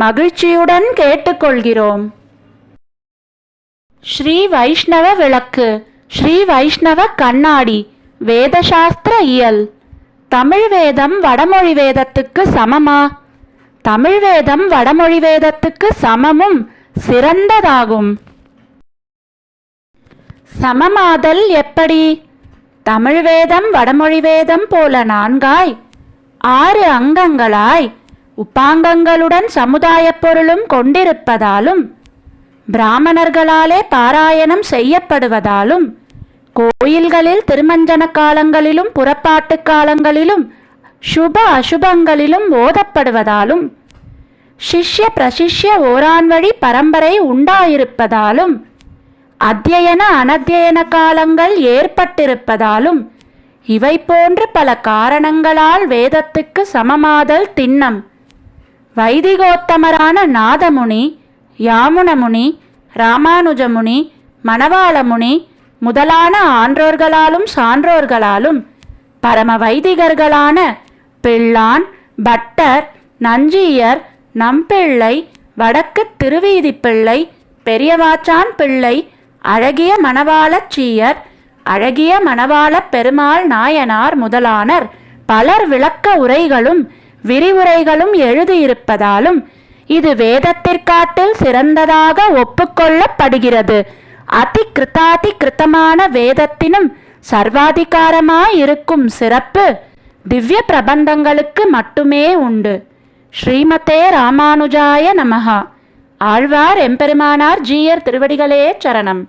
மகிழ்ச்சியுடன் கேட்டுக்கொள்கிறோம். ஸ்ரீ வைஷ்ணவ விளக்கு ஸ்ரீ வைஷ்ணவ கண்ணாடி வேதசாஸ்திர இயல். தமிழ் வேதம் வடமொழி வேதத்துக்கு சமமா? தமிழ் வேதம் வடமொழி வேதத்துக்கு சமமும் சிறந்ததாகும். சமமாதல் எப்படி? தமிழ் வேதம் வடமொழி வேதம் போல நான்காய் ஆறு அங்கங்களாய் உப்பாங்கங்களுடன் சமுதாயப் பொருளும் கொண்டிருப்பதாலும் பிராமணர்களாலே பாராயணம் செய்யப்படுவதாலும் கோயில்களில் திருமஞ்சன காலங்களிலும் புறப்பாட்டு காலங்களிலும் சுப அசுபங்களிலும் ஓதப்படுவதாலும் சிஷ்ய பிரசிஷ்ய ஓரான் வழி பரம்பரை உண்டாயிருப்பதாலும் அத்தியன அனத்தியன காலங்கள் ஏற்பட்டிருப்பதாலும் இவை போன்று பல காரணங்களால் வேதத்துக்கு சமமாதல் திண்ணம். வைதிகோத்தமரான நாதமுனி யாமுனமுனி ராமானுஜமுனி மணவாளமுனி முதலான ஆன்றோர்களாலும் சான்றோர்களாலும் பரம வைதிகர்களான பிள்ளான் பட்டர் நஞ்சியர் நம்பிள்ளை வடக்கு திருவீதி பிள்ளை பெரியவாச்சான் பிள்ளை அழகிய மணவாளச் சீயர் அழகிய மணவாளப் பெருமாள் நாயனார் முதலானர் பலர் விளக்க உரைகளும் விரிவுரைகளும் எழுதியிருப்பதாலும் இது வேதத்திற்காட்டில் சிறந்ததாக ஒப்புக்கொள்ளப்படுகிறது. அதி கிருத்தாதி கிருத்தமான வேதத்தினும் சர்வாதிகாரமாயிருக்கும் சிறப்பு திவ்ய பிரபந்தங்களுக்கு மட்டுமே உண்டு. ஸ்ரீமதே ராமானுஜாய நமஹா. ஆழ்வார் எம்பெருமானார் ஜீயர் திருவடிகளே சரணம்.